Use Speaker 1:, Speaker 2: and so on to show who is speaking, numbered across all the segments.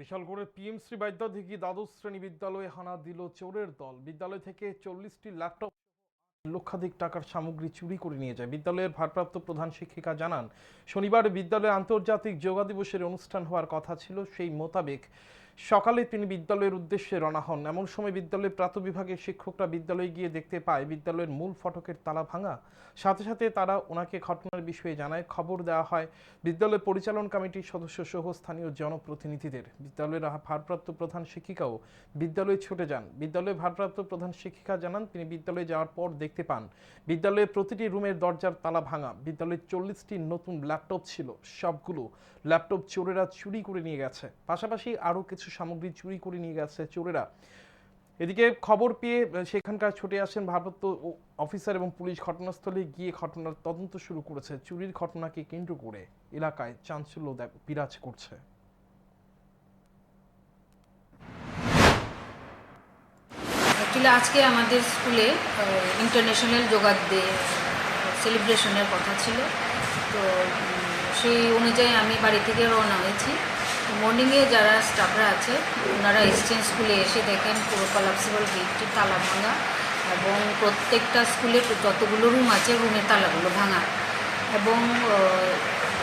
Speaker 1: বিশালগড়ের PMC বাদ্যাধিকী দ্বাদশ শ্রেণি বিদ্যালয়ে হানা দিল চোরের দল। বিদ্যালয় থেকে চল্লিশটি ল্যাপটপ লক্ষাধিক টাকার সামগ্রী চুরি করে নিয়ে যায়। বিদ্যালয়ের ভারপ্রাপ্ত প্রধান শিক্ষিকা জানান, শনিবার বিদ্যালয়ে আন্তর্জাতিক যোগা দিবসের অনুষ্ঠান হওয়ার কথা ছিল সেই মোতাবেক সকালে তিনি বিদ্যালয়ের উদ্দেশ্যে রওনা হন। এমন সময় বিদ্যালয়ের প্রাতবিভাগের শিক্ষকরা বিদ্যালয়ে গিয়ে দেখতে পায়, বিদ্যালয়ের মূল ফটকের তালা ভাঙা। সাথে সাথে তারা ওনাকে ঘটনার বিষয়ে জানায়। খবর দেওয়া হয় বিদ্যালয় পরিচালন কমিটির সদস্য সহ স্থানীয় জনপ্রতিনিধিদের। বিদ্যালয়ের ভারপ্রাপ্ত প্রধান শিক্ষিকাও বিদ্যালয়ে ছুটে যান। বিদ্যালয়ের ভারপ্রাপ্ত প্রধান শিক্ষিকা জানান, তিনি বিদ্যালয়ে যাওয়ার পর দেখতে পান, বিদ্যালয়ের প্রতিটি রুমের দরজার তালা ভাঙা। বিদ্যালয়ের চল্লিশটি নতুন ল্যাপটপ ছিল। সবগুলো ল্যাপটপ চোরেরা চুরি করে নিয়ে গেছে। পাশাপাশি আরও কিছু সামগ্রী চুরি করে নিয়ে গেছে চোরেরা। এদিকে খবর পেয়ে সেখানকার ছুটে আসেন ভারপ্রাপ্ত অফিসার এবং পুলিশ ঘটনাস্থলে গিয়ে ঘটনার তদন্ত শুরু করেছে। চুরির ঘটনাকে কেন্দ্র করে এলাকায় চাঞ্চল্য বিরাজ করছে।
Speaker 2: অ্যাকচুয়ালি আজকে আমাদের স্কুলে ইন্টারন্যাশনাল যোগা ডে সেলিব্রেশনের কথা ছিল। তো সেই অনুযায়ী আমি বাড়ি থেকে রওনা হয়েছি। মর্নিংয়ে যারা স্টাফরা আছে, ওনারা এসছেন স্কুলে এসে দেখেন পুরো কলাপসিবল গেটটি তালা ভাঙা এবং প্রত্যেকটা স্কুলে যতগুলো রুম আছে রুমের তালাগুলো ভাঙা। এবং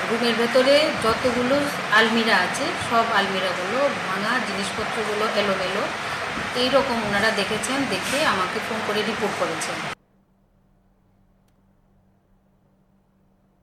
Speaker 2: রুমের ভেতরে যতগুলো আলমিরা আছে, সব আলমিরাগুলো ভাঙা, জিনিসপত্রগুলো এলোমেলো। এই রকম ওনারা দেখেছেন, দেখে আমাকে ফোন করে রিপোর্ট করেছেন।